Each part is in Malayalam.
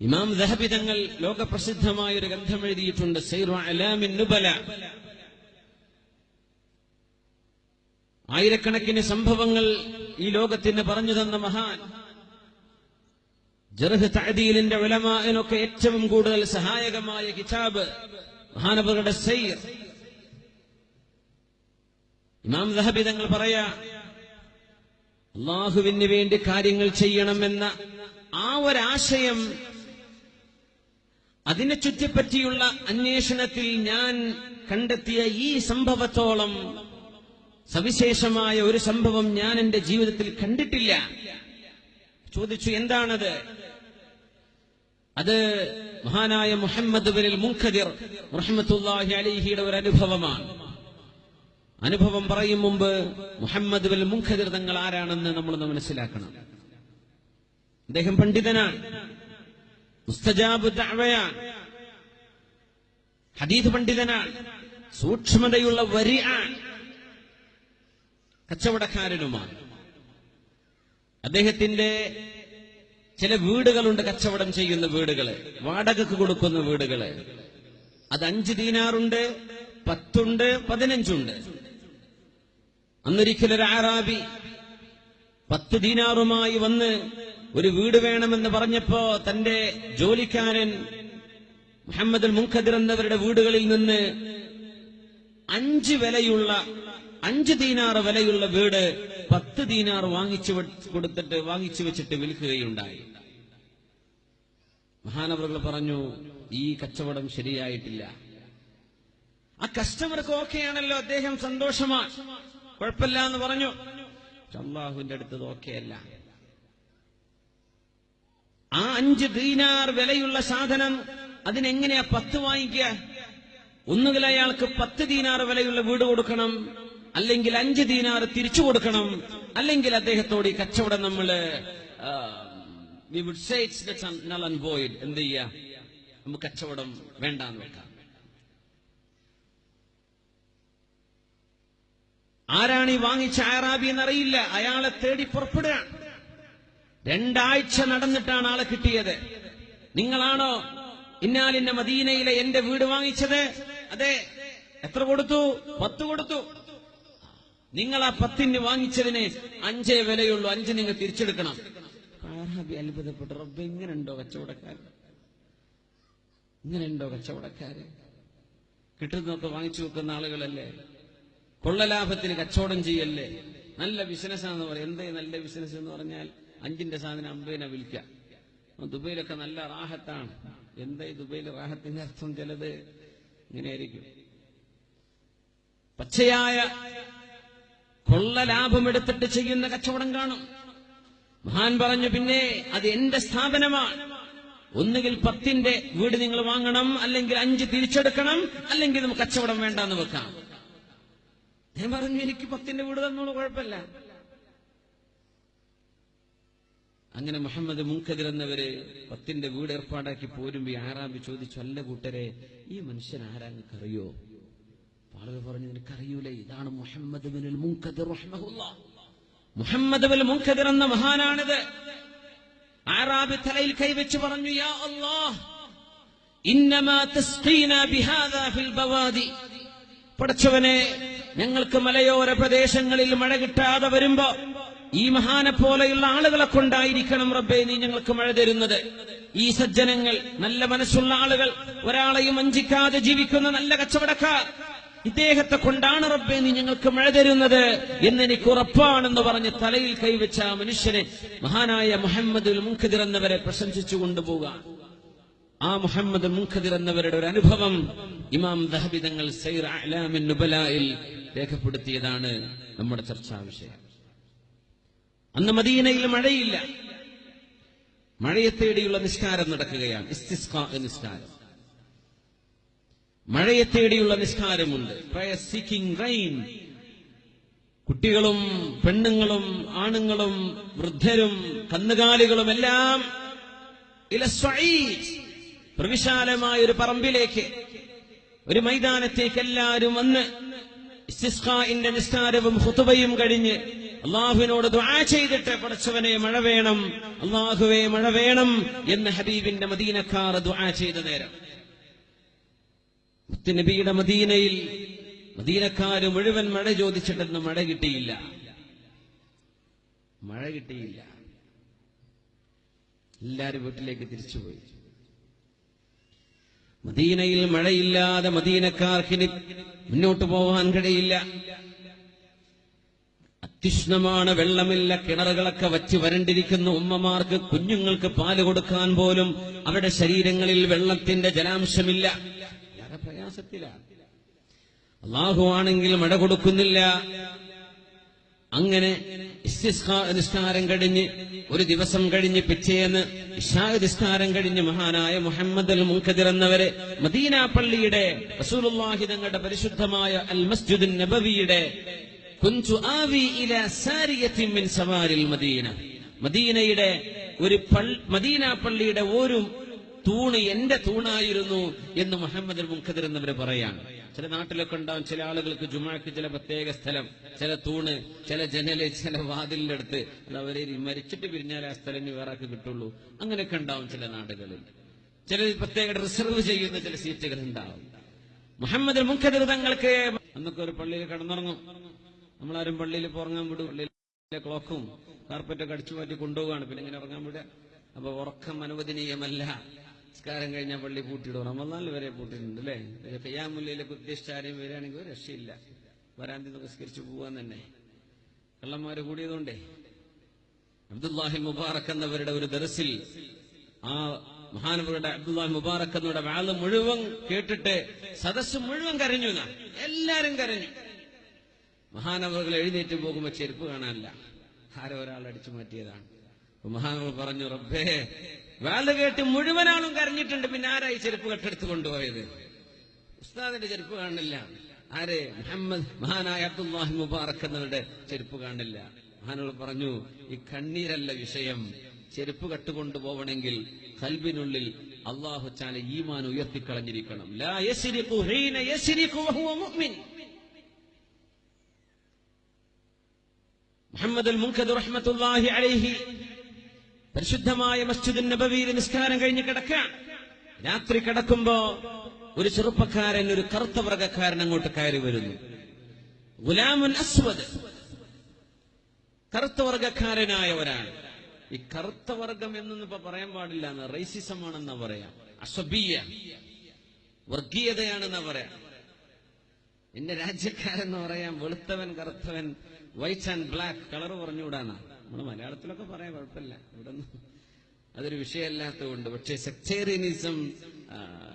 ഇമാം ദഹബി തങ്ങൾ ലോകപ്രസിദ്ധമായ ഒരു ഗ്രന്ഥം എഴുതിയിട്ടുണ്ട് സൈറു അലാമിൻ ആയിരക്കണക്കിന് സംഭവങ്ങൾ ഈ ലോകത്തിന് പറഞ്ഞു തന്ന മഹാൻ. ജർഹ് തഅദീലിന്റെ ഉലമാനൊക്കെ ഏറ്റവും കൂടുതൽ സഹായകമായ കിതാബ് മഹാനവരുടെ സൈർ. ഇമാം ദഹബി തങ്ങൾ പറയാ അള്ളാഹുവിന് വേണ്ടി കാര്യങ്ങൾ ചെയ്യണമെന്ന ആ ഒരാശയം അതിനെ ചുറ്റിപ്പറ്റിയുള്ള അന്വേഷണത്തിൽ ഞാൻ കണ്ടെത്തിയ ഈ സംഭവത്തോളം സവിശേഷമായ ഒരു സംഭവം ഞാൻ എന്റെ ജീവിതത്തിൽ കണ്ടിട്ടില്ല. ചോദിച്ചു എന്താണത്? അത് മഹാനായ മുഹമ്മദ് ബലിൽ മുഖദിർ റഹ്മത്തുല്ലാഹി അലിഹിയുടെ ഒരു അനുഭവമാണ്. അനുഭവം പറയും മുമ്പ് മുഹമ്മദ് ബലിൽ മുഖദിർ തങ്ങൾ ആരാണെന്ന് നമ്മളൊന്ന് മനസ്സിലാക്കണം. അദ്ദേഹം പണ്ഡിതനാണ്. മുസ്തജാബ് ദഅവയാണ്. ഹദീദ് പണ്ഡിതനാണ് സൂക്ഷ്മതയുള്ള വരി ആണ് കച്ചവടക്കാരനുമാണ്. അദ്ദേഹത്തിന്റെ ചില വീടുകളുണ്ട് കച്ചവടം ചെയ്യുന്ന വീടുകൾ വാടകക്ക് കൊടുക്കുന്ന വീടുകൾ. അത് അഞ്ച് ദീനാറുണ്ട് പത്തുണ്ട് പതിനഞ്ചുണ്ട്. അന്നൊരിക്കലൊരു ആറാബി പത്ത് ദീനാറുമായി വന്ന് ഒരു വീട് വേണമെന്ന് പറഞ്ഞപ്പോ തന്റെ ജോലിക്കാരൻ മുഹമ്മദ് മുഖദിർ എന്നവരുടെ വീടുകളിൽ നിന്ന് അഞ്ച് വിലയുള്ള അഞ്ച് ദീനാറ് വിലയുള്ള വീട് പത്ത് ദീനാർ വാങ്ങിച്ചു കൊടുത്തിട്ട് വാങ്ങിച്ചു വെച്ചിട്ട് വിൽക്കുകയുണ്ടായി. മഹാനവറുകൾ പറഞ്ഞു ഈ കച്ചവടം ശരിയായിട്ടില്ല. ആ കസ്റ്റമർക്ക് ഓക്കെയാണല്ലോ അദ്ദേഹം സന്തോഷമാണ്. കുഴപ്പമില്ല എന്ന് പറഞ്ഞു അള്ളാഹുവിന്റെ അടുത്തത് ഓക്കെയല്ല. ആ അഞ്ച് ദീനാർ വിലയുള്ള സാധനം അതിനെങ്ങനെയാ പത്ത് വാങ്ങിക്കുക? ഒന്നുകിൽ അയാൾക്ക് പത്ത് ദീനാർ വിലയുള്ള വീട് കൊടുക്കണം അല്ലെങ്കിൽ അഞ്ച് ദീനാർ തിരിച്ചു കൊടുക്കണം അല്ലെങ്കിൽ അദ്ദേഹത്തോട് ഈ കച്ചവടം നമ്മൾ വി എന്ത് നമുക്ക് കച്ചവടം വേണ്ടാന്ന് വെക്കാം. ആരാണ് ഈ വാങ്ങിച്ച ആറാബി എന്നറിയില്ല. അയാളെ തേടി പുറപ്പെടുകയാണ്. രണ്ടാഴ്ച നടന്നിട്ടാണ് ആളെ കിട്ടിയത്. നിങ്ങളാണോ ഇന്നാലിന്റെ മദീനയിലെ എന്റെ വീട് വാങ്ങിച്ചത്? അതെ. എത്ര കൊടുത്തു? പത്ത് കൊടുത്തു. നിങ്ങൾ ആ പത്തിന് വാങ്ങിച്ചതിന് അഞ്ചേ വിലയുള്ളൂ. അഞ്ച് നിങ്ങൾ തിരിച്ചെടുക്കണം. അത്ഭുതപ്പെട്ടു. റബ്ബ് ഇങ്ങനെയുണ്ടോ കച്ചവടക്കാരൻ ഇങ്ങനെയുണ്ടോ കച്ചവടക്കാര്? കിട്ടുന്നതൊക്കെ വാങ്ങിച്ചു വെക്കുന്ന ആളുകളല്ലേ? കൊള്ളലാഭത്തിന് കച്ചവടം ചെയ്യല്ലേ? നല്ല ബിസിനസ് ആണെന്ന് പറയും. എന്തേ നല്ല ബിസിനസ് എന്ന് പറഞ്ഞാൽ അഞ്ചിന്റെ സാധനം അമ്പതിനെ വിൽക്കുക ദുബൈയിലൊക്കെ നല്ല റാഹത്താണ്. എന്തായി ദുബൈയിൽ റാഹത്തിന്റെ അർത്ഥം ചിലത്? ഇങ്ങനെയായിരിക്കും. പച്ചയായ കൊള്ള ലാഭമെടുത്തിട്ട് ചെയ്യുന്ന കച്ചവടം കാണും. മഹാൻ പറഞ്ഞു പിന്നെ അത് എന്റെ സ്ഥാപനമാണ്. ഒന്നുകിൽ പത്തിന്റെ വീട് നിങ്ങൾ വാങ്ങണം അല്ലെങ്കിൽ അഞ്ച് തിരിച്ചെടുക്കണം അല്ലെങ്കിൽ നമുക്ക് കച്ചവടം വേണ്ടെന്ന് വെക്കാം. ഞാൻ പറഞ്ഞു എനിക്ക് പത്തിന്റെ വീട് തന്നോളൂ കുഴപ്പമില്ല. അങ്ങനെ മുഹമ്മദ് മുൻകദിർ എന്നവര് പത്തിന്റെ വീട് ഏർപ്പാടാക്കി പോരും ഈ ആറാമ്പി ചോദിച്ചു അല്ല കൂട്ടരെ ഈ മനുഷ്യൻ ആരാ നിനക്കറിയോ ആളുകൾ പറഞ്ഞു നിനക്കറിയൂലേ ഇതാണ് മുഹമ്മദ് മുഹമ്മദ് ബിൻ എന്ന മഹാനാണിത്. ആറാബി തലയിൽ കൈവച്ച് പറഞ്ഞു യാ ഇന്നമാ ഫിൽ പടച്ചവനെ ഞങ്ങൾക്ക് മലയോര പ്രദേശങ്ങളിൽ മഴ കിട്ടാതെ വരുമ്പോ ഈ മഹാനെ പോലെയുള്ള ആളുകളെ കൊണ്ടായിരിക്കണം റബ്ബെ നീ ഞങ്ങൾക്ക് മഴ തരുന്നത്. ഈ സജ്ജനങ്ങൾ നല്ല മനസ്സുള്ള ആളുകൾ ഒരാളെയും വഞ്ചിക്കാതെ ജീവിക്കുന്ന നല്ല കച്ചവടക്കാർ. ഇദ്ദേഹത്തെ കൊണ്ടാണ് റബ്ബെ നീ ഞങ്ങൾക്ക് മഴ തരുന്നത് എന്നെനിക്ക് ഉറപ്പാണെന്ന് പറഞ്ഞ് തലയിൽ കൈവച്ച ആ മനുഷ്യനെ മഹാനായ മുഹമ്മദ് മുഖദിർ എന്നവരെ പ്രശംസിച്ചു കൊണ്ടുപോകാൻ ആ മുഹമ്മദ് മുഖദിർ എന്നവരുടെ ഒരു അനുഭവം ഇമാം ദഹബി തങ്ങൾ സൈർ അലാമിൻ നുബലായിൽ രേഖപ്പെടുത്തിയതാണ് നമ്മുടെ ചർച്ചാ വിഷയം. അന്ന് മദീനയിൽ മഴയില്ല. മഴയെ തേടിയുള്ള നിസ്കാരം നടക്കുകയാണ്. നിസ്കാരം. മഴയെ തേടിയുള്ള നിസ്കാരമുണ്ട്. റെയിൻ കുട്ടികളും പെണ്ണുങ്ങളും ആണുങ്ങളും വൃദ്ധരും കന്നുകാലികളും എല്ലാം പ്രവിശാലമായ ഒരു പറമ്പിലേക്ക്. ഒരു മൈതാനത്തേക്ക് എല്ലാവരും വന്ന് ഇസ്തിസ്ഖാഇന്റെ നിസ്കാരവും ഹുതുബയും കഴിഞ്ഞ് അള്ളാഹുവിനോട് ദുആ ചെയ്തിട്ട് പടച്ചവനെ മഴ വേണം. അള്ളാഹുവെ മഴ വേണം എന്ന് ഹബീബിന്റെ മദീനക്കാർ ദുആ ചെയ്ത നേരം. മുത്തുനബിയുടെ മദീനയിൽ മദീനക്കാര് മുഴുവൻ മഴ ചോദിച്ചിട്ടെന്ന് മഴ കിട്ടിയില്ല. മഴ കിട്ടിയില്ല. എല്ലാരും വീട്ടിലേക്ക് തിരിച്ചുപോയി. മദീനയിൽ മഴയില്ലാതെ മദീനക്കാർക്ക് മുന്നോട്ട് പോവാൻ കഴിയില്ല. അത്യുഷ്ണമാണ് വെള്ളമില്ല കിണറുകളൊക്കെ വച്ച് വരണ്ടിരിക്കുന്ന. ഉമ്മമാർക്ക് കുഞ്ഞുങ്ങൾക്ക് പാൽ കൊടുക്കാൻ പോലും അവരുടെ ശരീരങ്ങളിൽ വെള്ളത്തിന്റെ ജലാംശമില്ല. പ്രയാസത്തിലാണ്. അള്ളാഹു ആണെങ്കിൽ മഴ കൊടുക്കുന്നില്ല. അങ്ങനെ നിസ്കാരം കഴിഞ്ഞ് ഒരു ദിവസം കഴിഞ്ഞ് പിച്ചേന്ന് നിസ്കാരം കഴിഞ്ഞ് മഹാനായ മുഹമ്മദ് അൽ മുൻഖദിർ എന്നവരെ മദീന പള്ളിയുടെ തങ്ങളുടെ പരിശുദ്ധമായ അൽ മസ്ജിദ് നബവിയുടെ മദീന മദീനയുടെ ഒരു മദീന പള്ളിയുടെ ഒരു തൂണ് എന്റെ തൂണായിരുന്നു എന്ന് മുഹമ്മദ് മുഖദർ എന്നവര് പറയാണ് ചില നാട്ടിലൊക്കെ ഉണ്ടാവും ചില ആളുകൾക്ക് ജുമാക്ക് ചില പ്രത്യേക സ്ഥലം ചില തൂണ് ചില ജനൽ ചില വാതിലിന്റെ അടുത്ത്. അവരെ മരിച്ചിട്ട് പിരിഞ്ഞാൽ ആ സ്ഥലം ഇനി കിട്ടുള്ളൂ. അങ്ങനെയൊക്കെ ഉണ്ടാവും ചില നാടുകളിൽ. ചില പ്രത്യേക റിസർവ് ചെയ്യുന്ന ചില സീറ്റുകൾ ഉണ്ടാവും. മുഹമ്മദ് മുഖദിർ തങ്ങൾക്ക് അന്നൊക്കെ ഒരു പള്ളിയിൽ കിടന്നുറങ്ങും. നമ്മളാരും പള്ളിയിൽ പുറങ്ങാൻ വിടും. പള്ളിയിലെ ക്ലോക്കും കാർപ്പറ്റൊക്കെ അടിച്ചു മാറ്റി കൊണ്ടുപോവാണ് പിന്നെ ഇങ്ങനെ ഉറങ്ങാൻ വിടുക അപ്പൊ ഉറക്കം അനുവദനീയമല്ല. നിസ്കാരം കഴിഞ്ഞാൽ പള്ളി പൂട്ടിയിടും. റമദാനിൽ വരെ പൂട്ടിയിട്ടുണ്ട് അല്ലേ? കയ്യാമുല്ലയിലേക്ക് ഉദ്ദേശിച്ച ആരെയും വരികയാണെങ്കിൽ രക്ഷയില്ല. വരാന്തി നിസ്കരിച്ചു പോവാൻ തന്നെ. കള്ളന്മാര് കൂടിയതുകൊണ്ടേ. അബ്ദുല്ലാഹി മുബാറക് എന്നവരുടെ ഒരു ദർസിൽ ആ മഹാനവരുടെ അബ്ദുല്ലാഹി മുബാറക് എന്നവരുടെ വാൾ മുഴുവൻ കേട്ടിട്ട് സദസ്സ് മുഴുവൻ കരഞ്ഞു എല്ലാരും കരഞ്ഞു. മഹാനവറുകൾ എഴുന്നേറ്റ് പോകുമ്പോ ചെരുപ്പ് കാണാനില്ല. ആരോ ഒരാൾ അടിച്ചു മാറ്റിയതാണ്. മഹാനവ പറഞ്ഞു റബ്ബേ വാൾ കേട്ട് മുഴുവൻ ആളും കരഞ്ഞിട്ടുണ്ട്. പിന്നെ ആരായി ചെരുപ്പ് കെട്ടെടുത്ത് കൊണ്ടുപോയത്? ഉസ്താദിന്റെ ചെരുപ്പ് കാണില്ല ആരെ? മുഹമ്മദ് മഹാനായ അബ്ദുല്ലാഹി മുബാറക് എന്നവരുടെ ചെരുപ്പ് കാണില്ല മഹാനവർ പറഞ്ഞു ഈ കണ്ണീരല്ല വിഷയം. ചെരുപ്പ് കട്ടുകൊണ്ടു പോവണമെങ്കിൽ കൽബിനുള്ളിൽ അള്ളാഹു ചാല ഈമാൻ ഉയർത്തിക്കളഞ്ഞിരിക്കണം. മുഹമ്മദ് റഹ്മത്തുള്ളാഹി അലൈഹി. പരിശുദ്ധമായ മസ്ജിദ് നബവിയിൽ നിസ്കാരം കഴിഞ്ഞ് കിടക്കാൻ. രാത്രി കിടക്കുമ്പോ ഒരു ചെറുപ്പക്കാരൻ ഒരു കറുത്ത വർഗക്കാരൻ അങ്ങോട്ട് കയറി വരുന്നു. ഗുലാമുൻ അസ്വദ്. കറുത്ത വർഗക്കാരനായ ഒരാൾ. ഈ കറുത്ത വർഗം എന്നൊന്നും ഇപ്പൊ പറയാൻ പാടില്ല എന്ന് റേസിസം ആണെന്നാ പറയാം. അസബീയ വർഗീയതയാണെന്നാ പറയാം. എന്റെ രാജ്യക്കാരെന്ന് പറയാം വെളുത്തവൻ കറുത്തവൻ വൈറ്റ് ആൻഡ് ബ്ലാക്ക് കളർ പറഞ്ഞുകൂടാന്നാ. നമ്മൾ മലയാളത്തിലൊക്കെ പറയാൻ കുഴപ്പമില്ല. ഇവിടെ അതൊരു വിഷയമല്ലാത്തതുകൊണ്ട്. പക്ഷേ സെക്ടേറിയനിസം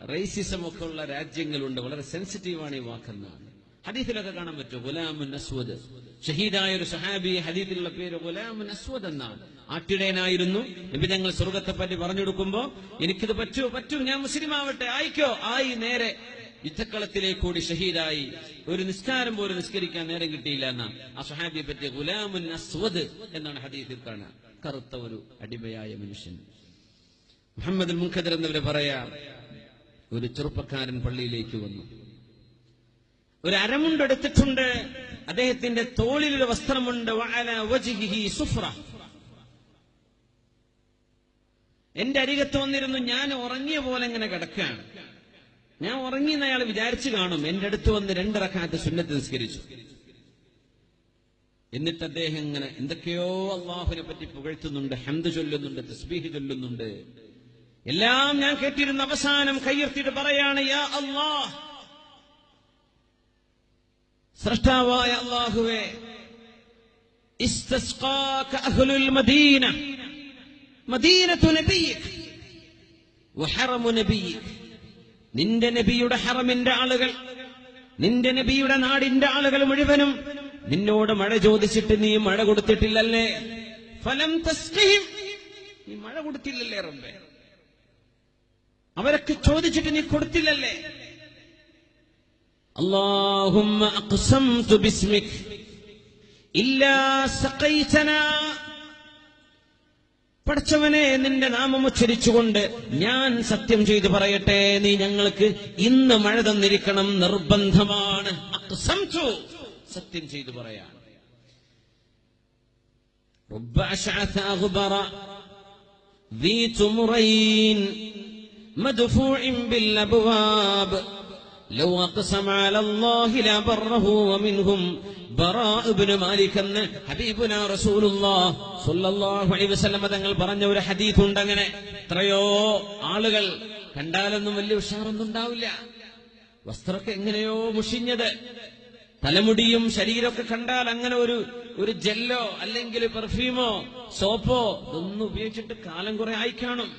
റേസിസം ഒക്കെ ഉള്ള രാജ്യങ്ങളുണ്ട്. വളരെ സെൻസിറ്റീവാണ് ഈ വാക്കെന്നാണ് ഹദീഫിലൊക്കെ കാണാൻ പറ്റും. ഗുലാമുൻ അസ്വദ്. ഷഹീദായ ഒരു സഹാബി ഹദീഫിലുള്ള പേര് ഗുലാമുൻ അസ്വദ് എന്നാണ്. ആട്ടിടയനായിരുന്നു. നബി ഞങ്ങൾ സ്വർഗത്തെ പറ്റി പറഞ്ഞു കൊടുക്കുമ്പോ എനിക്കിത് പറ്റൂ പറ്റൂ ഞാൻ മുസ്ലിം ആവട്ടെ ആയിക്കോ ആയി നേരെ. യുദ്ധക്കളത്തിലേക്ക് കൂടി ഷഹീദായി ഒരു നിസ്കാരം പോലും നിസ്കരിക്കാൻ നേരം കിട്ടിയില്ല എന്ന ആ സഹാബിയെ പറ്റിയ ഗുലാമുൻ അസ്വദ് എന്നാണ് ഹദീസിൽ കാണുക കറുത്ത ഒരു അടിമയായ മനുഷ്യൻ. മുഹമ്മദ് മുഖദർ എന്നിവരെ പറയാ ഒരു ചെറുപ്പക്കാരൻ പള്ളിയിലേക്ക് വന്നു. ഒരു അരമുണ്ടെടുത്തിട്ടുണ്ട്. അദ്ദേഹത്തിന്റെ തോളിൽ ഒരു വസ്ത്രമുണ്ട് സുഫ്ര. എന്റെ അരികത്ത് വന്നിരുന്നു. ഞാൻ ഉറങ്ങിയ പോലെ ഇങ്ങനെ കിടക്കുകയാണ്. ഞാൻ ഉറങ്ങി അയാൾ വിചാരിച്ചു കാണും. എന്റെ അടുത്ത് വന്ന് രണ്ടിറക്കാത്ത സുന്നത്ത് നിസ്കരിച്ചു. എന്നിട്ട് അദ്ദേഹം ഇങ്ങനെ എന്തൊക്കെയോ അള്ളാഹുവിനെ പറ്റി പുകഴ്ത്തുന്നുണ്ട് ഹംദ് ചൊല്ലുന്നുണ്ട് തസ്ബീഹ് ചൊല്ലുന്നുണ്ട്. എല്ലാം ഞാൻ കേട്ടിരുന്ന അവസാനം കയ്യർത്തിയിട്ട് പറയാണ് യാ സൃഷ്ടാവായ അള്ളാഹുവേ മദീന മദീനത്തു നബിയിക് വഹറമു നബിയിക് നിന്റെ നബിയുടെ ഹറമിന്റെ ആളുകൾ നിന്റെ നബിയുടെ നാടിന്റെ ആളുകൾ മുഴുവനും നിന്നോട് മഴ ചോദിച്ചിട്ട് നീ മഴ കൊടുത്തിട്ടില്ലല്ലേ? ഫലം നീ മഴ കൊടുത്തില്ലല്ലേ റബ്ബേ? അവരൊക്കെ ചോദിച്ചിട്ട് നീ കൊടുത്തില്ലല്ലേ? അള്ളാഹും ഇല്ലാ സഖൈതനാ പഠിച്ചവനെ നിന്റെ നാമം ഉച്ചരിച്ചുകൊണ്ട് ഞാൻ സത്യം ചെയ്തു പറയട്ടെ. നീ ഞങ്ങൾക്ക് ഇന്ന് മഴ തന്നിരിക്കണം. നിർബന്ധമാണ്. സത്യം ചെയ്തു പറയാൻ. ലൗ അലല്ലാഹി മാലിക് തങ്ങൾ പറഞ്ഞ ഒരു ഹദീഫ് ഉണ്ട് അങ്ങനെ. എത്രയോ ആളുകൾ കണ്ടാലൊന്നും വലിയ ഉഷാറൊന്നും ഉണ്ടാവില്ല. വസ്ത്രമൊക്കെ എങ്ങനെയോ മുഷിഞ്ഞത്. തലമുടിയും ശരീരമൊക്കെ കണ്ടാൽ അങ്ങനെ ഒരു ഒരു ജെല്ലോ അല്ലെങ്കിൽ പെർഫ്യൂമോ സോപ്പോ ഇതൊന്നും ഉപയോഗിച്ചിട്ട് കാലം കുറെ ആയി കാണും.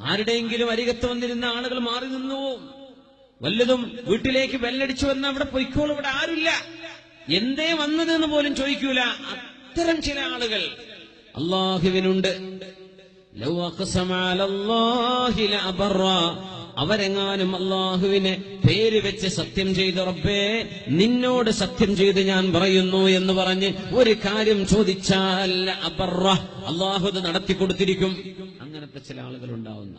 ആരുടെയെങ്കിലും അരികത്ത് വന്നിരുന്ന ആളുകൾ മാറി നിന്നു വല്ലതും വീട്ടിലേക്ക് ബെല്ലടിച്ചു വന്ന അവിടെ പൊയ്ക്കോളും. ഇവിടെ ആരുമില്ല. എന്തേ വന്നത് എന്ന് പോലും ചോദിക്കൂല. അത്തരം ചില ആളുകൾ അള്ളാഹുവിനുണ്ട്. അവരെങ്ങാനും അള്ളാഹുവിനെ പേര് വെച്ച് സത്യം ചെയ്ത റബ്ബേ നിന്നോട് സത്യം ചെയ്ത് ഞാൻ പറയുന്നു എന്ന് പറഞ്ഞ് ഒരു കാര്യം ചോദിച്ചാൽ അബറ. അള്ളാഹു നടത്തി കൊടുത്തിരിക്കും. അങ്ങനത്തെ ചില ആളുകൾ ഉണ്ടാവുന്ന.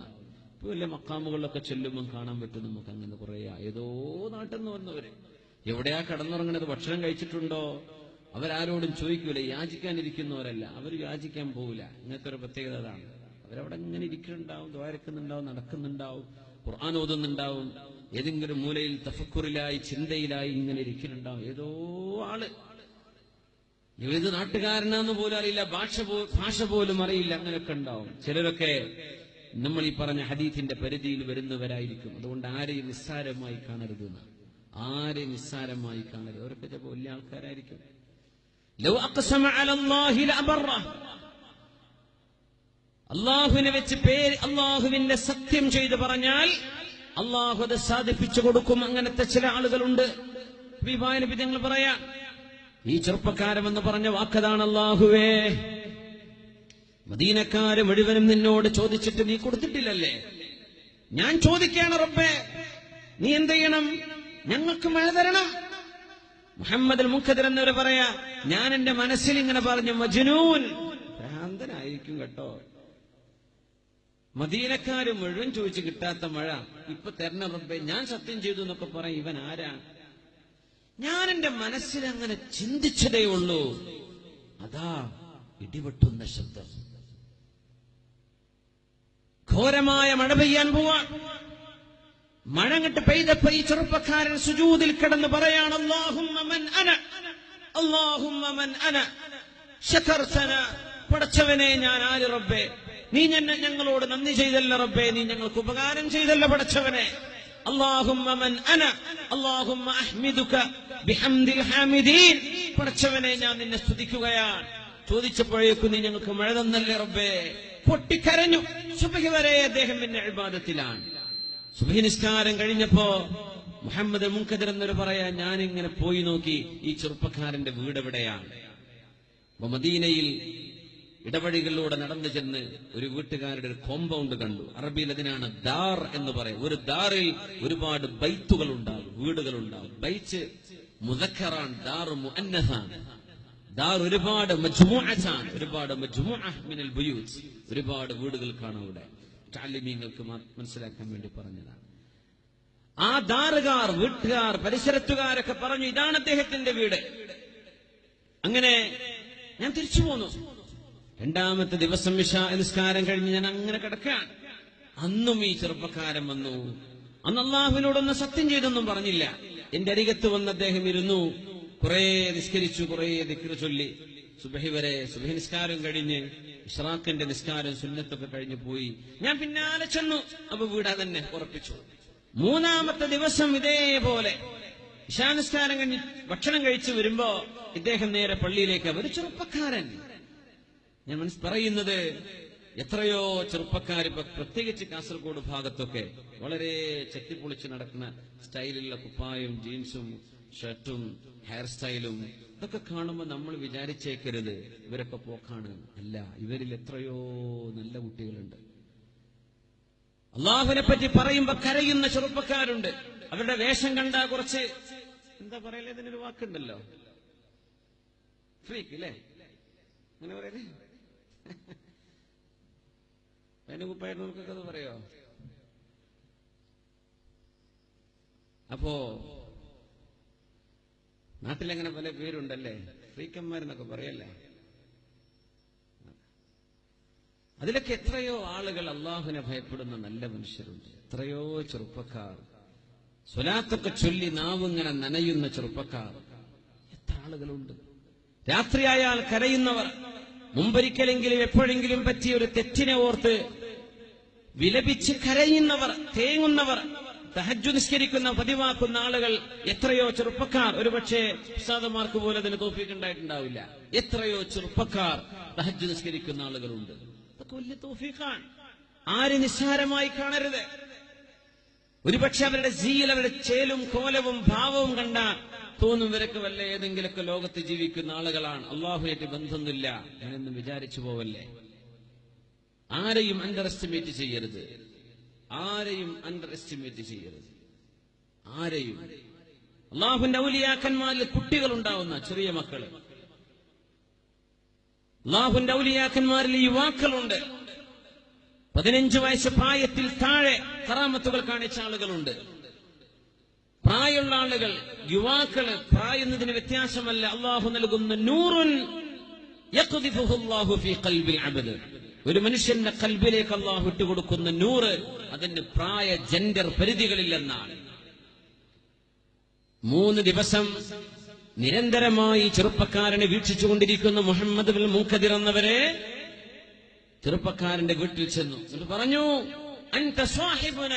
വലിയ മക്കാമുകളിലൊക്കെ ചെല്ലുമ്പോൾ കാണാൻ പറ്റും നമുക്ക് അങ്ങനെ കുറെ ഏതോ നാട്ടിൽ നിന്ന് വന്നവര്. എവിടെയാ കടന്നുറങ്ങണത്? ഭക്ഷണം കഴിച്ചിട്ടുണ്ടോ? അവരാരോടും ചോദിക്കൂല. യാചിക്കാനിരിക്കുന്നവരല്ല. അവർ യാചിക്കാൻ പോവില്ല. ഇങ്ങനത്തെ ഒരു പ്രത്യേകത അതാണ്. അവരവിടെ ഇങ്ങനെ ഇരിക്കുന്നുണ്ടാവും ദ്വാരക്കുന്നുണ്ടാവും നടക്കുന്നുണ്ടാവും ഖുർആൻ ഓതുന്നുണ്ടാവും. ഏതെങ്കിലും മൂലയിൽ തഫക്കുറിലായി ചിന്തയിലായി ഇങ്ങനെ ഇരിക്കുന്നുണ്ടാവും. ഏതോ ആൾ. ഏത് നാട്ടുകാരനാന്ന് പോലും അറിയില്ല. ഭാഷ ഭാഷ പോലും അറിയില്ല. അങ്ങനെയൊക്കെ ഉണ്ടാവും. ചിലരൊക്കെ നമ്മൾ ഈ പറഞ്ഞ ഹദീഫിന്റെ പരിധിയിൽ വരുന്നവരായിരിക്കും. അതുകൊണ്ട് ആരെയും നിസ്സാരമായി കാണരുത് എന്ന്. ആരെയും നിസ്സാരമായി കാണരുത്. അവരൊക്കെ ചിലപ്പോൾ വലിയ ആൾക്കാരായിരിക്കും. അള്ളാഹുവിനെ വെച്ച് പേര് അള്ളാഹുവിന്റെ സത്യം ചെയ്തു പറഞ്ഞാൽ അള്ളാഹു അത് സാധിപ്പിച്ചു കൊടുക്കും. അങ്ങനത്തെ ചില ആളുകളുണ്ട്. നബി ഞങ്ങൾ പറയാ. ഈ ചെറുപ്പക്കാരമെന്ന് പറഞ്ഞ വാക്കതാണ് അള്ളാഹുവേ മദീനക്കാര് മുഴുവനും നിന്നോട് ചോദിച്ചിട്ട് നീ കൊടുത്തിട്ടില്ലല്ലേ? ഞാൻ ചോദിക്കാണ് റബ്ബേ നീ എന്ത് ചെയ്യണം? ഞങ്ങൾക്ക് മഴ തരണം. മുഹമ്മദ് മുഖദർ എന്നവർ പറയാ ഞാൻ എന്റെ മനസ്സിൽ ഇങ്ങനെ പറഞ്ഞു മജ്നൂൻ. ഭ്രാന്തനായിരിക്കും കേട്ടോ. മദീനക്കാര് മുഴുവൻ ചോദിച്ചു കിട്ടാത്ത മഴ. ഇപ്പൊ തരണ റബ്ബെ ഞാൻ സത്യം ചെയ്തു എന്നൊക്കെ പറയും ഇവൻ ആരാ? ഞാൻ എന്റെ മനസ്സിൽ അങ്ങനെ ചിന്തിച്ചതേ ഉള്ളൂ. അതാ ഇടിവെട്ടുന്ന ശബ്ദം. ഘോരമായ മഴ പെയ്യാൻ പോവാൻ മഴ അങ്ങട്ട് പെയ്തപ്പോ ഈ ചെറുപ്പക്കാരൻ സുജൂതിൽ കിടന്ന് പറയാണ് അന അന പടച്ചവനെ ഞാൻ ആര് റബ്ബേ? നീ ഞന്നെ ഞങ്ങളോട് നന്ദി ചെയ്തല്ല റബ്ബേ നീ ഞങ്ങൾക്ക് ഉപകാരം ചെയ്തല്ല പടച്ചവനെ അന അഹ്മിദുക ബിഹംദിൽ പടച്ചവനെ ഞാൻ നിന്നെ സ്തുതിക്കുകയാണ്. ചോദിച്ചപ്പോഴേക്കും നീ ഞങ്ങൾക്ക് മഴ തന്നല്ലേ റബ്ബേ? പൊട്ടിക്കരഞ്ഞു. സുബഹി വരെ അദ്ദേഹം പിന്നെ ഇബാദത്തിലാണ്. സുബഹി നിസ്കാരം കഴിഞ്ഞപ്പോ മുഹമ്മദ് മുഖദർ എന്നൊരു പറയാ ഞാനിങ്ങനെ പോയി നോക്കി ഈ ചെറുപ്പക്കാരന്റെ വീട് എവിടെയാണ്? മദീനയിൽ ഇടവഴികളിലൂടെ നടന്നു ചെന്ന് ഒരു വീട്ടുകാരുടെ ഒരു കോമ്പൗണ്ട് കണ്ടു. അറബിയിൽ അതിനാണ് ദാർ എന്ന് പറയും. ഒരു ദാറിൽ ഒരുപാട് ബൈത്തുകൾ ഉണ്ടാകും വീടുകൾ ഉണ്ടാകും ബൈച്ച് മുതക്കറാൻ ദാർ മുഅന്നസാണ് ദാർ ഒരുപാട് ഒരുപാട് മിനൽ ഒരുപാട് വീടുകൾ കാണാം ഇവിടെ താലിമീങ്ങൾക്ക് മനസ്സിലാക്കാൻ വേണ്ടി പറഞ്ഞതാണ്. ആ ദാറുകാർ വീട്ടുകാർ പരിസരത്തുകാരൊക്കെ പറഞ്ഞു ഇതാണ് അദ്ദേഹത്തിന്റെ വീട്. അങ്ങനെ ഞാൻ തിരിച്ചു പോന്നു. രണ്ടാമത്തെ ദിവസം വിഷ നിസ്കാരം കഴിഞ്ഞ് ഞാൻ അങ്ങനെ കിടക്കാൻ അന്നും ഈ ചെറുപ്പക്കാരൻ വന്നു. അന്ന് അള്ളാഹുവിനോടൊന്ന് സത്യം ചെയ്തൊന്നും പറഞ്ഞില്ല. എന്റെ അരികത്ത് വന്ന് അദ്ദേഹം ഇരുന്നു. കുറെ നിസ്കരിച്ചു കുറെ ദിക്കറ് ചൊല്ലി. സുബഹി വരെ സുബഹി നിസ്കാരം കഴിഞ്ഞ് ഇഷ്റാഖിന്റെ നിസ്കാരം സുന്നത്തൊക്കെ കഴിഞ്ഞ് പോയി. ഞാൻ പിന്നാലെ ചെന്നു. അപ്പൊ വീടാ തന്നെ ഉറപ്പിച്ചു. മൂന്നാമത്തെ ദിവസം ഇതേപോലെ ഇശാനിസ്കാരം കഴിഞ്ഞ് ഭക്ഷണം കഴിച്ചു വരുമ്പോ ഇദ്ദേഹം നേരെ പള്ളിയിലേക്ക് ഒരു ചെറുപ്പക്കാരൻ. ഞാൻ മനസ്സ് പറയുന്നത് എത്രയോ ചെറുപ്പക്കാർ ഇപ്പൊ പ്രത്യേകിച്ച് കാസർഗോഡ് ഭാഗത്തൊക്കെ വളരെ ചെത്തിപ്പൊളിച്ച് നടക്കുന്ന സ്റ്റൈലുള്ള കുപ്പായും ജീൻസും ഷർട്ടും ഹെയർ സ്റ്റൈലും ഇതൊക്കെ കാണുമ്പോൾ നമ്മൾ വിചാരിച്ചേക്കരുത്. ഇവരൊക്കെ പോക്കാണ്. അല്ല ഇവരിൽ എത്രയോ നല്ല കുട്ടികളുണ്ട്. അള്ളാഹുവിനെ പറ്റി പറയുമ്പോ കരയുന്ന ചെറുപ്പക്കാരുണ്ട്. അവരുടെ വേഷം കണ്ട കുറച്ച് എന്താ പറയലേ? ഇതിനൊരു വാക്കുണ്ടല്ലോ. ഫ്രീക്ക് അല്ലേ അങ്ങനെ പറയലേ? അതിന് കുപ്പായിട്ട് നമുക്കൊക്കെ അത് പറയോ? അപ്പോ നാട്ടിലങ്ങനെ പല പേരുണ്ടല്ലേ? ഫ്രീക്കന്മാരെന്നൊക്കെ പറയല്ലേ? അതിലൊക്കെ എത്രയോ ആളുകൾ അള്ളാഹുവിനെ ഭയപ്പെടുന്ന നല്ല മനുഷ്യരുണ്ട്. എത്രയോ ചെറുപ്പക്കാർ. സ്വലാത്തൊക്കെ ചൊല്ലി നാവിങ്ങനെ നനയുന്ന ചെറുപ്പക്കാർ. എത്ര ആളുകളുണ്ട്. രാത്രിയായാൽ കരയുന്നവർ. മുമ്പൊരിക്കലെങ്കിലും എപ്പോഴെങ്കിലും പറ്റിയ ഒരു തെറ്റിനെ ഓർത്ത് വിലപിച്ച് കരയുന്നവർ തേങ്ങുന്നവർ. തഹജു നിസ്കരിക്കുന്ന പതിവാക്കുന്ന ആളുകൾ എത്രയോ ചെറുപ്പക്കാർ. ഒരുപക്ഷെ പ്രസാദമാർക്ക് പോലും അതിന് തോഫീക്കുണ്ടായിട്ടുണ്ടാവില്ല എത്രയോ ചെറുപ്പക്കാർ തഹജു നിസ്കരിക്കുന്ന ആളുകളുണ്ട്. അതൊക്കെ വലിയ തോഫീഖാണ് ആര് നിസ്സാരമായി കാണരുത്. ഒരുപക്ഷെ അവരുടെ ജീൽ അവരുടെ ചേലും കോലവും ഭാവവും കണ്ട തോന്നും ഇവരൊക്കെ വല്ല ഏതെങ്കിലുമൊക്കെ ലോകത്ത് ജീവിക്കുന്ന ആളുകളാണ്. അള്ളാഹുയായിട്ട് ബന്ധമൊന്നുമില്ല. ഞാനെന്നും വിചാരിച്ചു പോവല്ലേ? ആരെയും അണ്ടർ എസ്റ്റിമേറ്റ് ചെയ്യരുത്. ആരെയും അണ്ടർ എസ്റ്റിമേറ്റ് ചെയ്യരുത്. ആരെയും. അള്ളാഹുന്റെ ഔലിയാക്കന്മാരിൽ കുട്ടികൾ ഉണ്ടാവുന്ന ചെറിയ മക്കൾ. അള്ളാഹുന്റെ ഔലിയാക്കന്മാരിൽ യുവാക്കളുണ്ട്. പതിനഞ്ച് വയസ്സ് പ്രായത്തിൽ താഴെ കറാമത്തുകൾ കാണിച്ച ആളുകളുണ്ട്. പ്രായമുള്ള ആളുകൾ യുവാക്കൾ പ്രായുന്നതിന് വ്യത്യാസമല്ല. അള്ളാഹു നൽകുന്ന നൂറുൻ ഫീ ഖൽബിൽ ഒരു മനുഷ്യന്റെ കൽബിലേക്ക് അള്ളാഹു ഇട്ടുകൊടുക്കുന്ന നൂറ് അതിന് പ്രായ ജെൻഡർ പരിധികളില്ലെന്നാണ് മൂന്ന് ദിവസം നിരന്തരമായി ചെറുപ്പക്കാരനെ വീക്ഷിച്ചുകൊണ്ടിരിക്കുന്ന മുഹമ്മദ് ബിൻ മൂക്കതിരുന്നവരെ എന്നവരെ ചെറുപ്പക്കാരന്റെ വീട്ടിൽ ചെന്നു. പറഞ്ഞു അൻത സ്വാഹിബുന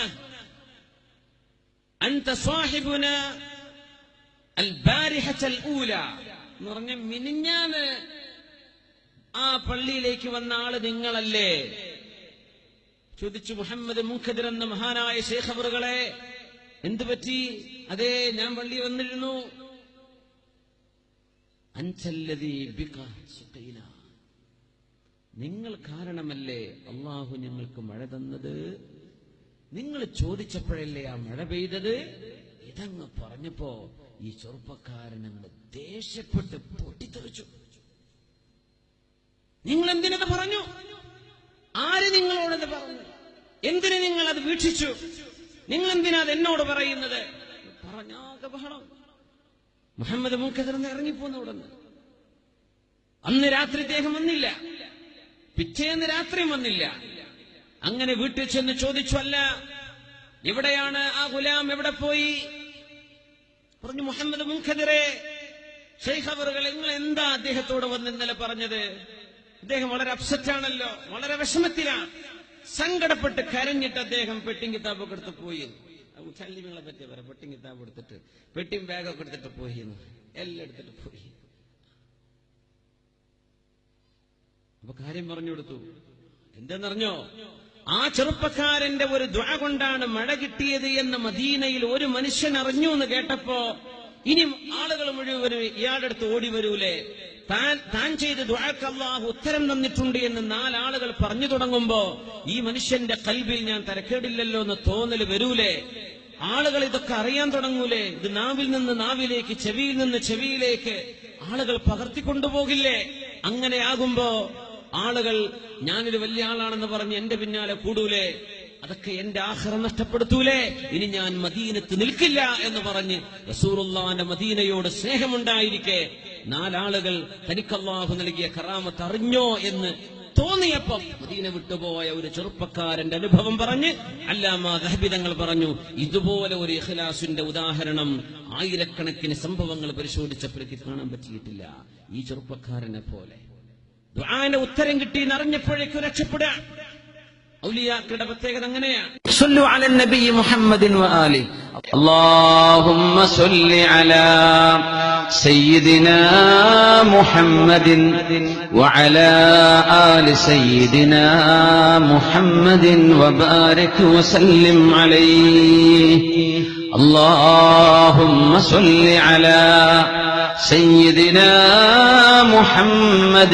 അൻത അൽ എന്ന് പറഞ്ഞ മിനിഞ്ഞാന്ന് ആ പള്ളിയിലേക്ക് വന്ന ആൾ നിങ്ങളല്ലേ? ചോദിച്ചു മുഹമ്മദ് മുഖദിർ എന്ന മഹാനായ ശേഖബറുകളെ എന്തു പറ്റി? അതെ ഞാൻ പള്ളി വന്നിരുന്നു. നിങ്ങൾ കാരണമല്ലേ അള്ളാഹു ഞങ്ങൾക്ക് മഴ തന്നത്? നിങ്ങൾ ചോദിച്ചപ്പോഴല്ലേ ആ മഴ പെയ്തത്? ഇതങ്ങ് പറഞ്ഞപ്പോ ഈ ചെറുപ്പക്കാരൻ അങ്ങ് ദേഷ്യപ്പെട്ട് പൊട്ടിത്തെറിച്ചു. നിങ്ങൾ എന്തിനത് പറഞ്ഞു? ആര് നിങ്ങളോടത് പറഞ്ഞു? എന്തിനു നിങ്ങൾ അത് വീക്ഷിച്ചു? നിങ്ങൾ എന്തിനാ അത് എന്നോട് പറയുന്നത്? പറഞ്ഞാകെ ബഹളം. മുഹമ്മദ് മുഖ്യതിർന്ന് ഇറങ്ങിപ്പോന്നു അവിടെ അന്ന് രാത്രി ദേഹം വന്നില്ല. പിറ്റേന്ന് രാത്രിയും വന്നില്ല. അങ്ങനെ വീട്ടിൽ ചെന്ന് ചോദിച്ചു അല്ല എവിടെയാണ് ആ ഗുലാം? എവിടെ പോയി? പറഞ്ഞു മുഹമ്മദ് മുഖദിറെ ഷെയ്ഖ് നിങ്ങൾ എന്താ അദ്ദേഹത്തോട് വന്ന് ഇന്നലെ പറഞ്ഞത്? അദ്ദേഹം വളരെ അപ്സെറ്റ് ആണല്ലോ വളരെ വിഷമത്തിലാണ്. സങ്കടപ്പെട്ട് കരഞ്ഞിട്ട് അദ്ദേഹം പെട്ടിങ് കിതാബൊക്കെ എടുത്ത് പോയി മുസല്ലിങ്ങളെ പറ്റി പറയാം പെട്ടിങ് കിതാബ് എടുത്തിട്ട് പെട്ടിയും ബാഗൊക്കെ എടുത്തിട്ട് പോയി. എല്ലാം എടുത്തിട്ട് പോയി. അപ്പൊ കാര്യം പറഞ്ഞു കൊടുത്തു. എന്തെന്നറിഞ്ഞോ? ആ ചെറുപ്പക്കാരന്റെ ഒരു ദ്വ കൊണ്ടാണ് മഴ കിട്ടിയത് എന്ന് മദീനയിൽ ഒരു മനുഷ്യൻ അറിഞ്ഞു എന്ന് കേട്ടപ്പോ ഇനി ആളുകൾ മുഴുവൻ ഇയാളുടെ അടുത്ത് ഓടി വരൂലേ? താൻ താൻ ചെയ്ത ദുആക്ക് അള്ളാഹു ഉത്തരം തന്നിട്ടുണ്ട് എന്ന് നാലാളുകൾ പറഞ്ഞു തുടങ്ങുമ്പോ ഈ മനുഷ്യന്റെ കൽബിൽ ഞാൻ തരക്കേടില്ലല്ലോ എന്ന് തോന്നൽ വരൂലേ? ആളുകൾ ഇതൊക്കെ അറിയാൻ തുടങ്ങൂലേ? ഇത് നാവിൽ നിന്ന് നാവിലേക്ക് ചെവിയിൽ നിന്ന് ചെവിയിലേക്ക് ആളുകൾ പകർത്തിക്കൊണ്ടുപോകില്ലേ? അങ്ങനെ ആകുമ്പോ ആളുകൾ ഞാനൊരു വലിയ ആളാണെന്ന് പറഞ്ഞ് എന്റെ പിന്നാലെ കൂടൂലേ? അതൊക്കെ എന്റെ ആഹ്റം നഷ്ടപ്പെടുത്തൂലേ? ഇനി ഞാൻ മദീനത്ത് നിൽക്കില്ല എന്ന് പറഞ്ഞ് റസൂറുള്ളാന്റെ മദീനയോട് സ്നേഹമുണ്ടായിരിക്കെ നാലാളുകൾ തനിക്കല്ലാഹു നൽകിയ കറാമത്ത് അറിഞ്ഞോ എന്ന് തോന്നിയപ്പം മദീന വിട്ടുപോയ ഒരു ചെറുപ്പക്കാരന്റെ അനുഭവം പറഞ്ഞ് അല്ലാമ ദഹബിതങ്ങൾ പറഞ്ഞു ഇതുപോലെ ഒരു ഇഖ്ലാസിന്റെ ഉദാഹരണം ആയിരക്കണക്കിന് സംഭവങ്ങൾ പരിശോധിച്ചപ്പോഴേക്ക് കാണാൻ പറ്റിയിട്ടില്ല. ഈ ചെറുപ്പക്കാരനെ പോലെ. ഉത്തരം കിട്ടി എന്നറിഞ്ഞപ്പോഴേക്കും രക്ഷപ്പെടുക. ഔലിയാക്കളുടെ പ്രത്യേകത അങ്ങനെയാണ് صلوا على النبي محمد وآله اللهم صل على سيدنا محمد وعلى آل سيدنا محمد وبارك وسلم عليه اللهم صل على سيدنا محمد